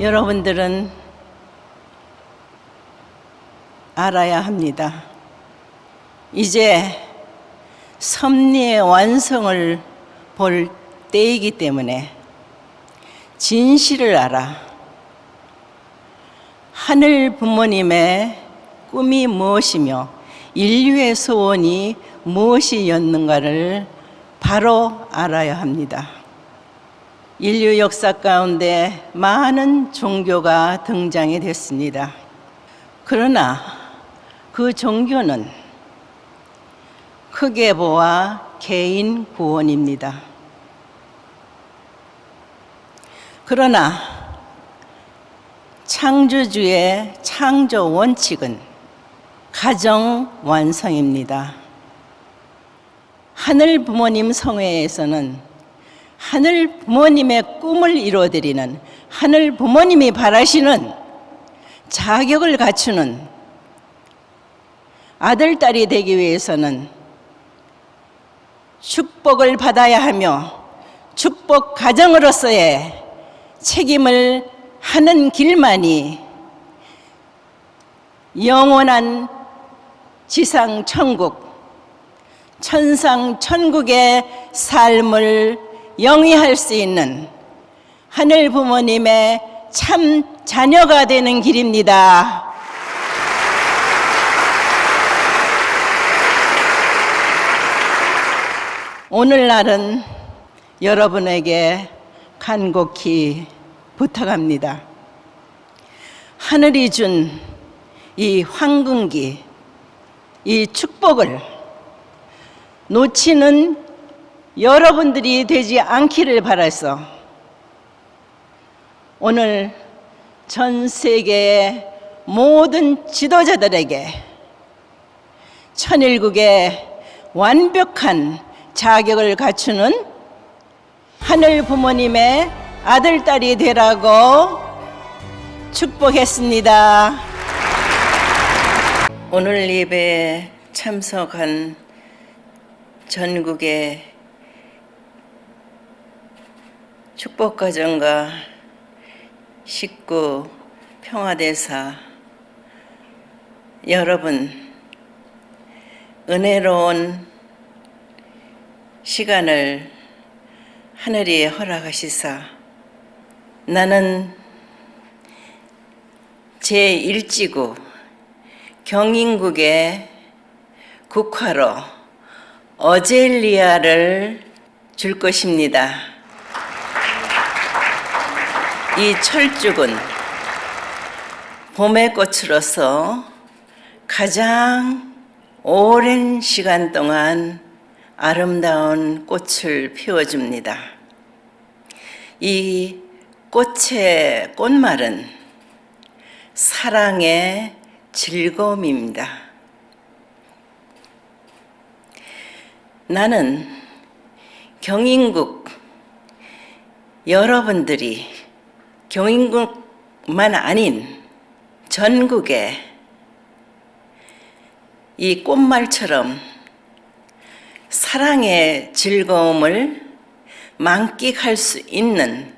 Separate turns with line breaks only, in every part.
여러분들은 알아야 합니다. 이제 섭리의 완성을 볼 때이기 때문에 진실을 알아. 하늘 부모님의 꿈이 무엇이며 인류의 소원이 무엇이었는가를 바로 알아야 합니다. 인류 역사 가운데 많은 종교가 등장이 됐습니다. 그러나 그 종교는 크게 보아 개인 구원입니다. 그러나 창조주의 창조 원칙은 가정 완성입니다. 하늘 부모님 성회에서는 하늘 부모님의 꿈을 이루어드리는 하늘 부모님이 바라시는 자격을 갖추는 아들, 딸이 되기 위해서는 축복을 받아야 하며 축복 가정으로서의 책임을 하는 길만이 영원한 지상 천국, 천상 천국의 삶을 영위할 수 있는 하늘 부모님의 참 자녀가 되는 길입니다. 오늘날은 여러분에게 간곡히 부탁합니다. 하늘이 준 이 황금기, 이 축복을 놓치는 여러분들이 되지 않기를 바라서 오늘 전 세계의 모든 지도자들에게 천일국의 완벽한 자격을 갖추는 하늘 부모님의 아들, 딸이 되라고 축복했습니다. 오늘 예배에 참석한 전국의 축복가정과 식구, 평화대사, 여러분, 은혜로운 시간을 하늘이 허락하시사 나는 제1지구 경인국의 국화로 어젤리아를 줄 것입니다. 이 철쭉은 봄의 꽃으로서 가장 오랜 시간 동안 아름다운 꽃을 피워줍니다. 이 꽃의 꽃말은 사랑의 즐거움입니다. 나는 경인국 여러분들이 경인국만 아닌 전국에 이 꽃말처럼 사랑의 즐거움을 만끽할 수 있는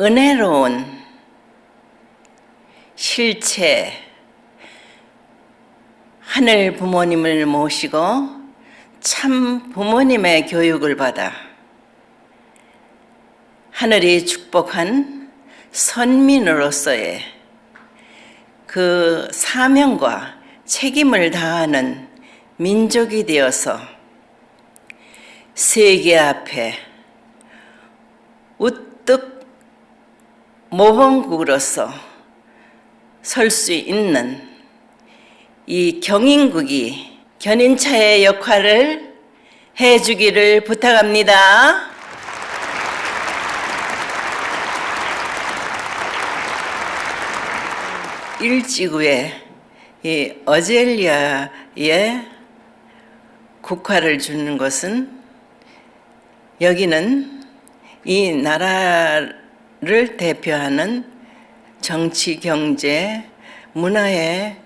은혜로운 실체 하늘 부모님을 모시고 참 부모님의 교육을 받아 하늘이 축복한 선민으로서의 그 사명과 책임을 다하는 민족이 되어서 세계 앞에 우뚝 모범국으로서 설 수 있는 이 경인국이 견인차의 역할을 해주기를 부탁합니다. 일지구에 이 어젤리아의 국화를 주는 것은 여기는 이 나라를 대표하는 정치, 경제, 문화의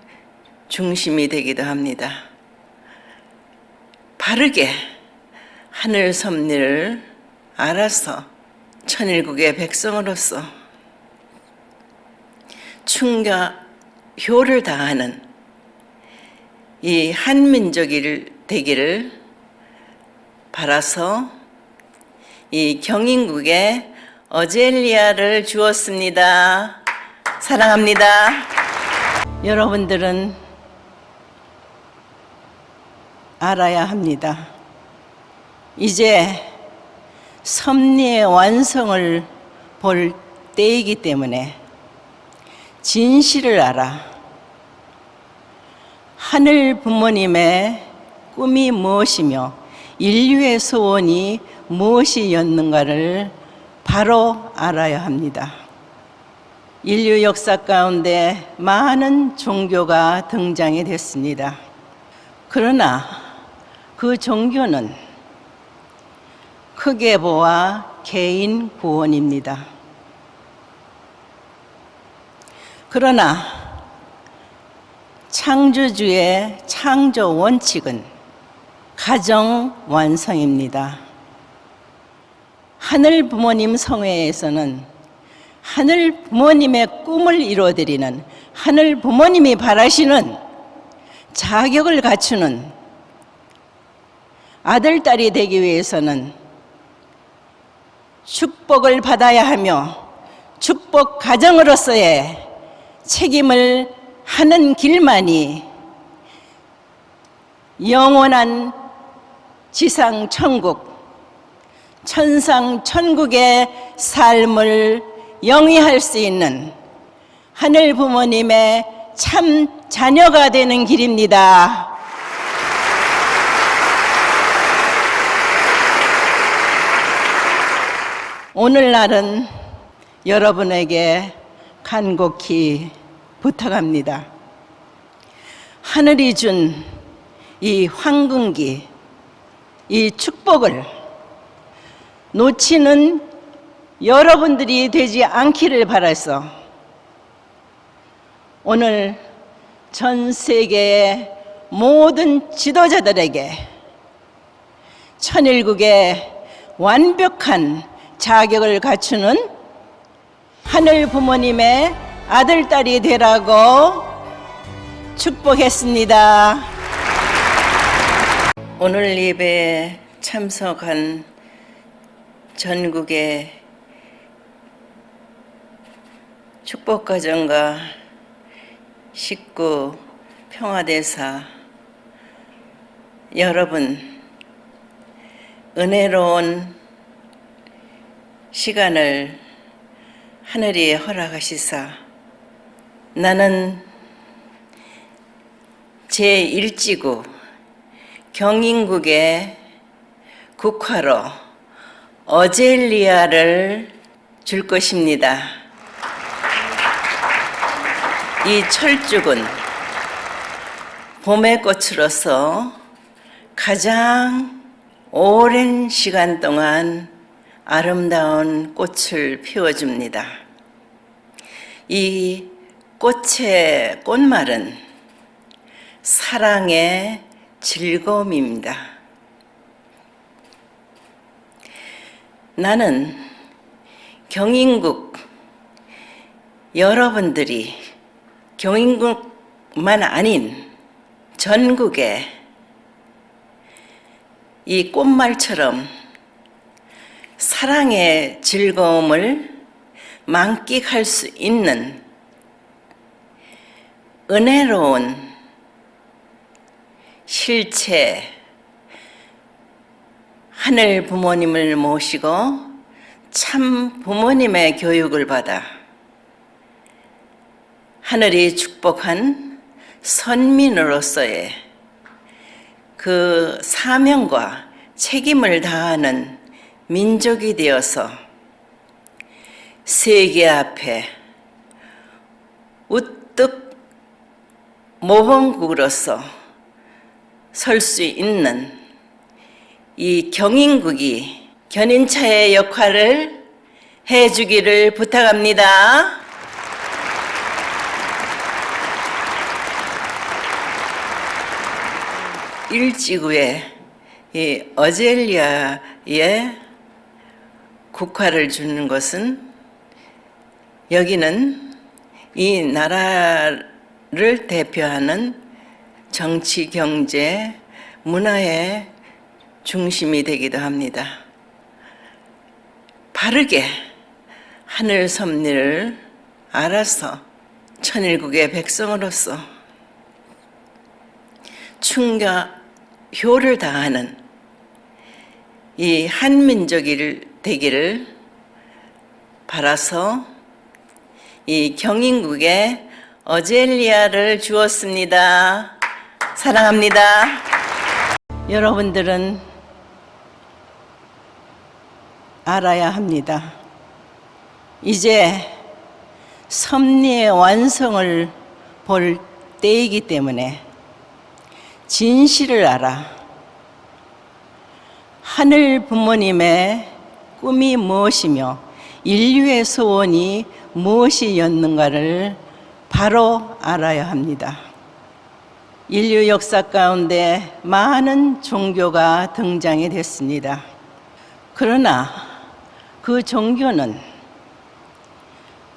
중심이 되기도 합니다. 바르게 하늘 섭리를 알아서 천일국의 백성으로서 충과 효를 다하는 이 한민족이 되기를 바라서 이 경인국에 어젤리아를 주었습니다. 사랑합니다. 여러분들은 알아야 합니다. 이제 섭리의 완성을 볼 때이기 때문에 진실을 알아. 하늘 부모님의 꿈이 무엇이며 인류의 소원이 무엇이었는가를 바로 알아야 합니다. 인류 역사 가운데 많은 종교가 등장이 됐습니다. 그러나 그 종교는 크게 보아 개인 구원입니다. 그러나 창조주의 창조 원칙은 가정 완성입니다. 하늘 부모님 성회에서는 하늘 부모님의 꿈을 이루어드리는 하늘 부모님이 바라시는 자격을 갖추는 아들, 딸이 되기 위해서는 축복을 받아야 하며 축복 가정으로서의 책임을 하는 길만이 영원한 지상 천국, 천상 천국의 삶을 영위할 수 있는 하늘 부모님의 참 자녀가 되는 길입니다. 오늘날은 여러분에게 간곡히 부탁합니다. 하늘이 준 이 황금기, 이 축복을 놓치는 여러분들이 되지 않기를 바라서 오늘 전 세계의 모든 지도자들에게 천일국의 완벽한 자격을 갖추는 하늘 부모님의 아들, 딸이 되라고 축복했습니다. 오늘 예배에 참석한 전국의 축복가정과 식구, 평화대사, 여러분, 은혜로운 시간을 하늘이 허락하시사 나는 제1지구 경인국의 국화로 어젤리아를 줄 것입니다. 이 철쭉은 봄의 꽃으로서 가장 오랜 시간 동안 아름다운 꽃을 피워줍니다. 이 꽃의 꽃말은 사랑의 즐거움입니다. 나는 경인국 여러분들이 경인국만 아닌 전국에 이 꽃말처럼 사랑의 즐거움을 만끽할 수 있는 은혜로운 실체 하늘 부모님을 모시고 참 부모님의 교육을 받아 하늘이 축복한 선민으로서의 그 사명과 책임을 다하는 민족이 되어서 세계 앞에 우뚝 모범국으로서 설 수 있는 이 경인국이 견인차의 역할을 해주기를 부탁합니다. 일지구의 이 어젤리아의 국화를 주는 것은 여기는 이 나라를 대표하는 정치, 경제, 문화의 중심이 되기도 합니다. 바르게 하늘 섭리를 알아서 천일국의 백성으로서 충가 효를 다하는 이 한민족이 되기를 바라서 이 경인국에 어젤리아를 주었습니다. 사랑합니다. 여러분들은 알아야 합니다. 이제 섭리의 완성을 볼 때이기 때문에 진실을 알아 하늘 부모님의 꿈이 무엇이며 인류의 소원이 무엇이었는가를 바로 알아야 합니다. 인류 역사 가운데 많은 종교가 등장이 됐습니다. 그러나 그 종교는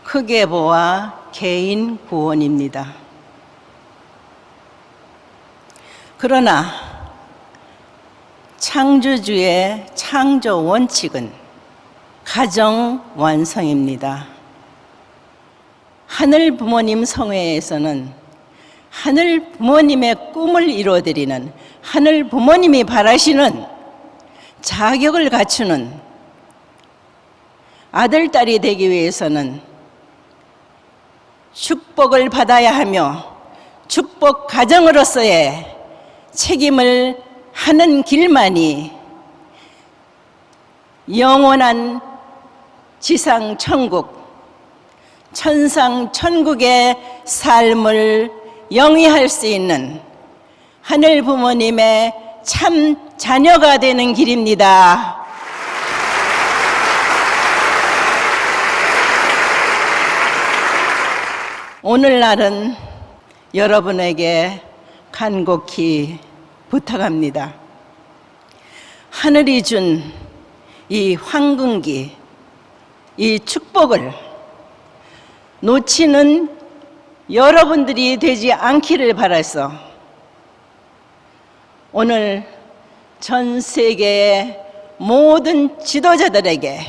크게 보아 개인 구원입니다. 그러나 창조주의 창조 원칙은 가정 완성입니다. 하늘 부모님 성회에서는 하늘 부모님의 꿈을 이루어드리는 하늘 부모님이 바라시는 자격을 갖추는 아들, 딸이 되기 위해서는 축복을 받아야 하며 축복 가정으로서의 책임을 하는 길만이 영원한 지상 천국, 천상 천국의 삶을 영위할 수 있는 하늘 부모님의 참 자녀가 되는 길입니다. 오늘날은 여러분에게 간곡히 부탁합니다. 하늘이 준 이 황금기, 이 축복을 놓치는 여러분들이 되지 않기를 바라서 오늘 전 세계의 모든 지도자들에게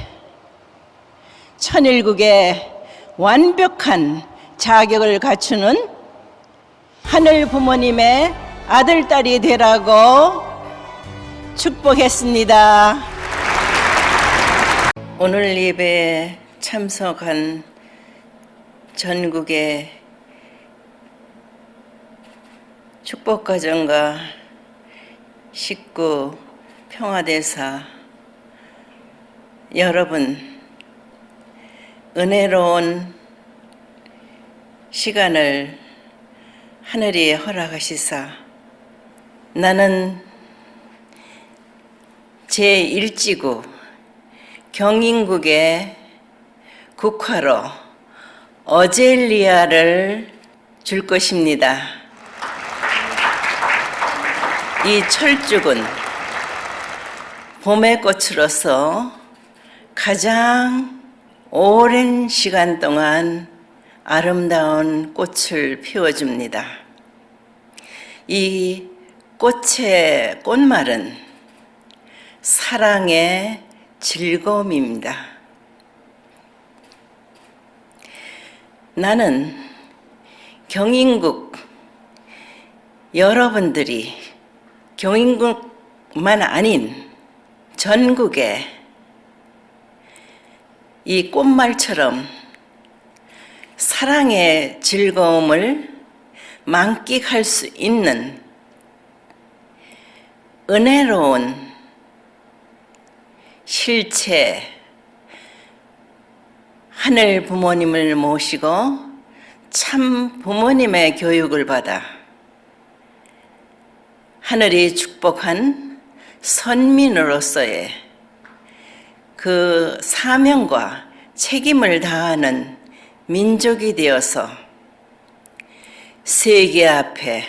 천일국의 완벽한 자격을 갖추는 하늘 부모님의 아들, 딸이 되라고 축복했습니다. 오늘 예배에 참석한 전국의 축복가정과 식구, 평화대사, 여러분, 은혜로운 시간을 하늘이 허락하시사 나는 제1지구 경인국의 국화로 어젤리아를 줄 것입니다. 이 철쭉은 봄의 꽃으로서 가장 오랜 시간 동안 아름다운 꽃을 피워줍니다. 이 꽃의 꽃말은 사랑의 즐거움입니다. 나는 경인국 여러분들이 경인국만 아닌 전국에 이 꽃말처럼 사랑의 즐거움을 만끽할 수 있는 은혜로운 실체 하늘 부모님을 모시고 참 부모님의 교육을 받아 하늘이 축복한 선민으로서의 그 사명과 책임을 다하는 민족이 되어서 세계 앞에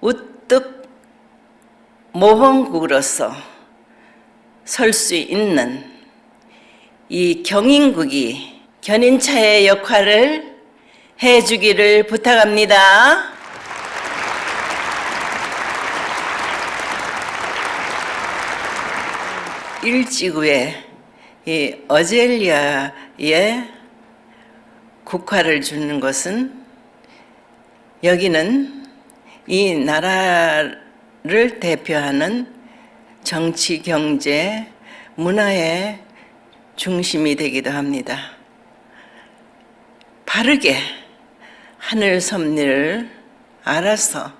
우뚝 모범국으로서 설 수 있는 이 경인국이 견인차의 역할을 해주기를 부탁합니다. 일지구에 이 어젤리아의 국화를 주는 것은 여기는 이 나라를 대표하는 정치, 경제, 문화의 중심이 되기도 합니다. 바르게 하늘 섭리를 알아서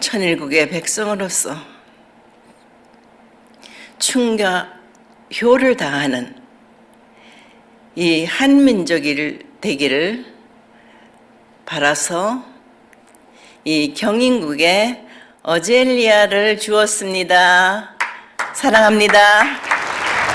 천일국의 백성으로서 충과 효를 다하는 이 한민족이 되기를 바라서 이 경인국에 어젤리아를 주었습니다. 사랑합니다.